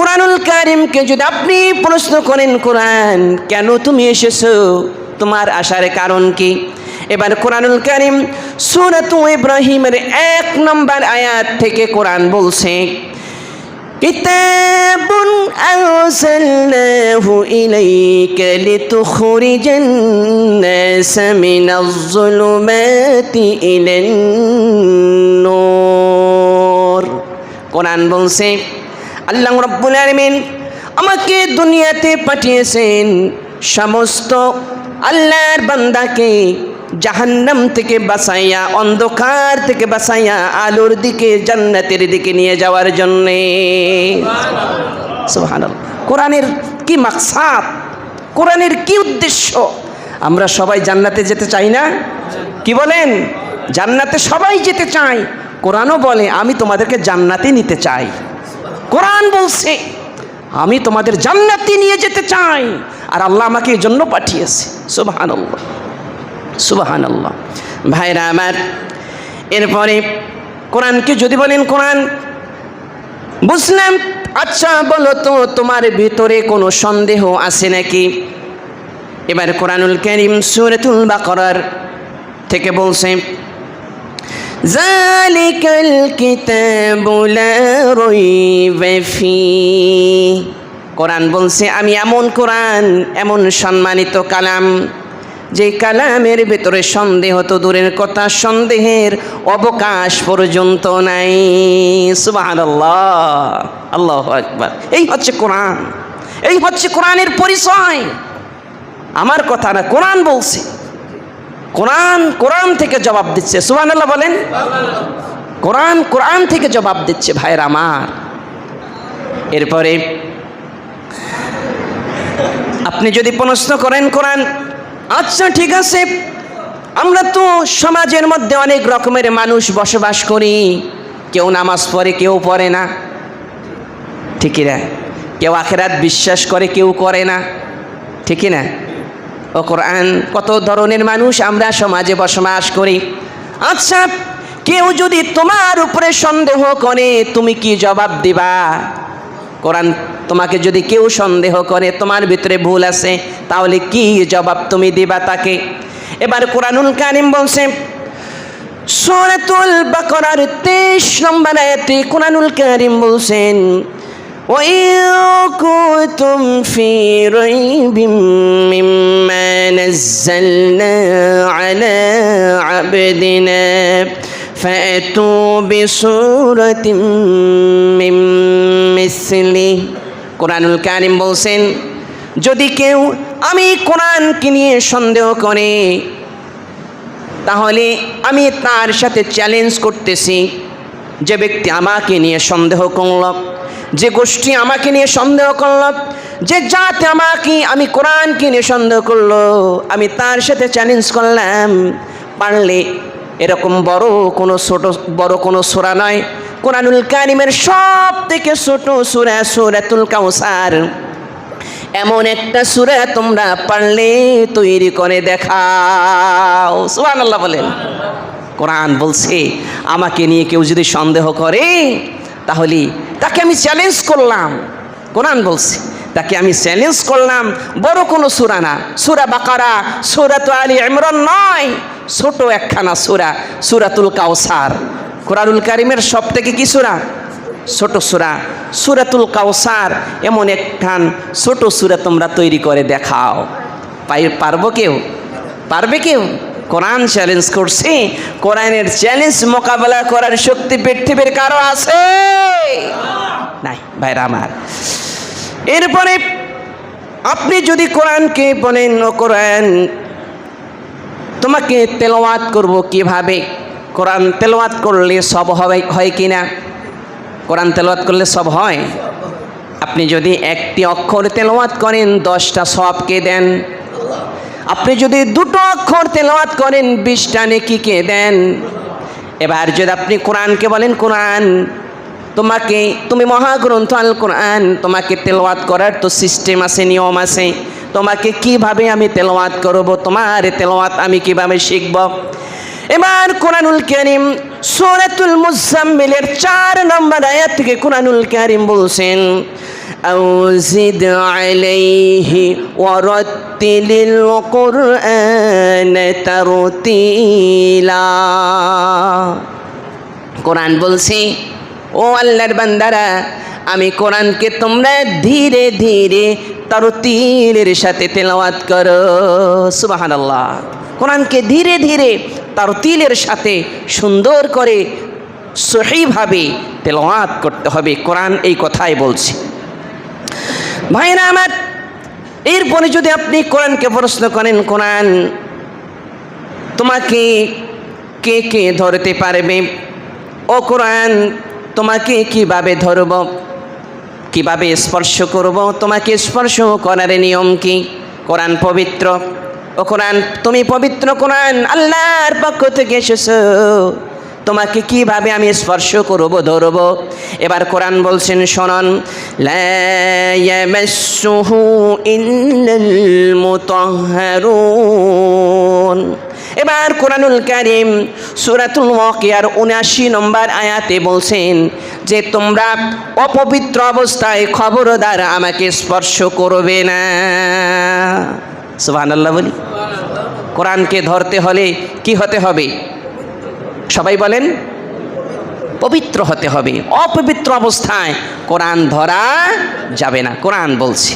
কোরআনুল কারিমকে যদি আপনি প্রশ্ন করেন কোরআন কেন তুমি এসেছো তোমার আসার কারণ কি এবার কোরআনুল কারিম সুরাত ইব্রাহিমের এক নম্বর আয়াত থেকে কোরআন বলছে كتاب أرسلناه إليك لتخرج الناس من الظلمات إلى النور কোরআন বলছে আল্লাহ রব্বুল আলমিন আমাকে দুনিয়াতে পাঠিয়েছেন সমস্ত আল্লাহর বান্দাকে জাহান্নাম থেকে বাঁচাইয়া, অন্ধকার থেকে বাঁচাইয়া, আলোর দিকে, জান্নাতের দিকে নিয়ে যাওয়ার জন্যে। কোরআনের কি মাকসাদ? কোরআনের কি উদ্দেশ্য? আমরা সবাই জান্নাতে যেতে চাই না? কি বলেন? জান্নাতে সবাই যেতে চাই কোরআনও বলে, আমি তোমাদেরকে জান্নাতে নিতে চাই। কোরআন বলছে, আমি তোমাদের জান্নাতি নিয়ে যেতে চাই। আর আল্লাহ আমাকে এই জন্য পাঠিয়েছে। সুবাহান আল্লাহ ভাইরা আমার, এরপরে কোরআনকে যদি বলেন, কোরআন বুঝলাম আচ্ছা বলো তো, তোমার ভিতরে কোনো সন্দেহ আছে নাকি? এবার কোরআনুল করিম সুরতুল বাকরার থেকে বলছে ذلك الكتاب لا ريب فيه কোরআন বলছে আমি এমন কোরআন এমন সম্মানিত কালাম যে কালামের ভেতরে সন্দেহ তো দূরের কথা সন্দেহের অবকাশ পর্যন্ত নাই সুবাহ আল্লাহ একবার এই হচ্ছে কোরআন এই হচ্ছে কোরআনের পরিচয় আমার কথা না কোরআন বলছে কোরআন কোরআন থেকে জবাব দিচ্ছে। সুবাহ আল্লাহ বলেন। কোরআন কোরআন থেকে জবাব দিচ্ছে, ভাইয়ের আমার। এরপরে, আপনি যদি প্রশ্ন করেন, কোরআন আচ্ছা ঠিক আছে, আমরা তো সমাজের মধ্যে অনেক রকমের মানুষ বসবাস করি। কেউ নামাজ পড়ে, কেউ পড়ে না। ঠিকই না? কেউ আখেরাত বিশ্বাস করে, কেউ করে না। ঠিকই না? ও কোরআন, কত ধরনের মানুষ আমরা সমাজে বসবাস করি। আচ্ছা কেউ যদি তোমার উপরে সন্দেহ করে, তুমি কি জবাব দিবা? কোরআন, তোমাকে যদি কেউ সন্দেহ করে, তোমার ভিতরে ভুল আছে, তাহলে কি জবাব তুমি দিবা তাকে? এবার কোরআনুল কারিম বলছে, সূরাতুল বাকারার 23 নম্বর আয়াতে কোরআনুল কারিম বলছেন وإن كنتم في ريب مما نزلنا على عبدنا فأتوا بسورة من مثله কোরআনুল কারিম বলছেন যদি কেউ আমি কোরআনকে নিয়ে সন্দেহ করে তাহলে আমি তার সাথে চ্যালেঞ্জ করতেছি যে ব্যক্তি আমাকে নিয়ে সন্দেহ করল যে গোষ্ঠী আমাকে নিয়ে সন্দেহ করল, যে জাতি আমাকে, আমি কোরআনকে নিয়ে সন্দেহ করল, আমি তার সাথে চ্যালেঞ্জ করলাম। পারলে এরকম বড় কোনো ছোট, বড় কোনো সোরা নয়। কোরআনুল কারিমের সব থেকে ছোট সুরা, সুরাতুল কাউসার এমন একটা সুরা তোমরা পারলে তৈরি করে দেখাও। সুহান আল্লাহ বলেন। কোরআন বলছে, আমাকে নিয়ে কেউ যদি সন্দেহ করে তাহলে তাকে আমি চ্যালেঞ্জ করলাম। কোরআন বলছি, তাকে আমি চ্যালেঞ্জ করলাম। বড় কোনো সুরা না। সুরা বাকারা সুরা তো আলী ইমরান নয়। ছোট একখানা সুরা, সুরাতুল কাউসার কোরআনুল কারিমের সব থেকে কি সুরা? ছোট সুরা। সুরাতুল কাউসার এমন একখান ছোট সুরা তোমরা তৈরি করে দেখাও। পাই পারব কেউ? পারবে কেউ? কোরআন চ্যালেঞ্জ করছি, কোরআনের চ্যালেঞ্জ মোকাবেলা করার শক্তি পৃথিবীর কারও আছে? নাই, ভাইরা আমার। এরপরে আপনি যদি কোরআনকে বলেন, ও কোরআন, তোমাকে তেলাওয়াত করব কীভাবে? কোরআন তেলাওয়াত করলে সব হবে, হয় কি না কোরআন তেলাওয়াত করলে সব হয়? আপনি যদি একটি অক্ষর তেলাওয়াত করেন, দশটা সবকে দেন। আপনি যদি দুটো অক্ষর তেলাওয়াত করেন, বিশটা নেকিকে দেন? এবার যদি আপনি কোরআনকে বলেন, কোরআন, তোমাকে, তুমি মহাগ্রন্থ আল কোরআন, তোমাকে তেলাওয়াত করার তো সিস্টেম আছে, নিয়ম আছে। তোমাকে কীভাবে আমি তেলাওয়াত করব, তোমার তেলাওয়াত আমি কীভাবে শিখব? এবার কোরআনুল করিম, সূরাতুল মুজাম্মিলের চার নম্বর আয়াত থেকে কোরআনুল করিম বলছেন أو زد عليه ورتل القرآن ترتيلا কোরআন বলছি ও আল্লাহর বান্দারা আমি কোরআনকে তোমরা ধীরে ধীরে তারতিলের সাথে তেলাওয়াত করো সুবাহান আল্লাহ কোরআনকে ধীরে ধীরে তারতিলের সাথে সুন্দর করে সহিভাবে তেলাওয়াত করতে হবে কোরআন এই কথাই বলছি ভাইরা আমার এরপরে যদি আপনি কোরআনকে প্রশ্ন করেন, কোরআন তোমাকে কে কে ধরতে পারবে? ও কোরআন তোমাকে কীভাবে ধরব? কীভাবে স্পর্শ করব? তোমাকে স্পর্শ করার নিয়ম কি? কোরআন পবিত্র। ও কোরআন, তুমি পবিত্র কোরআন আল্লাহর পক্ষ থেকে এসেছ। তোমাকে কীভাবে আমি স্পর্শ করব, ধরব? এবার কোরআন বলছেন, শোনন। এবার কোরআনুল কারিম সুরাতুল ওয়াকিয়ার উনাশি নম্বর আয়াতে বলছেন যে, তোমরা অপবিত্র অবস্থায় খবরদার আমাকে স্পর্শ করবে না। সুবহানাল্লাহ বলি। কোরআনকে ধরতে হলে কি হতে হবে? সবাই বলেন পবিত্র হতে হবে। অপবিত্র অবস্থায় কোরআন ধরা যাবে না। কোরআন বলছি।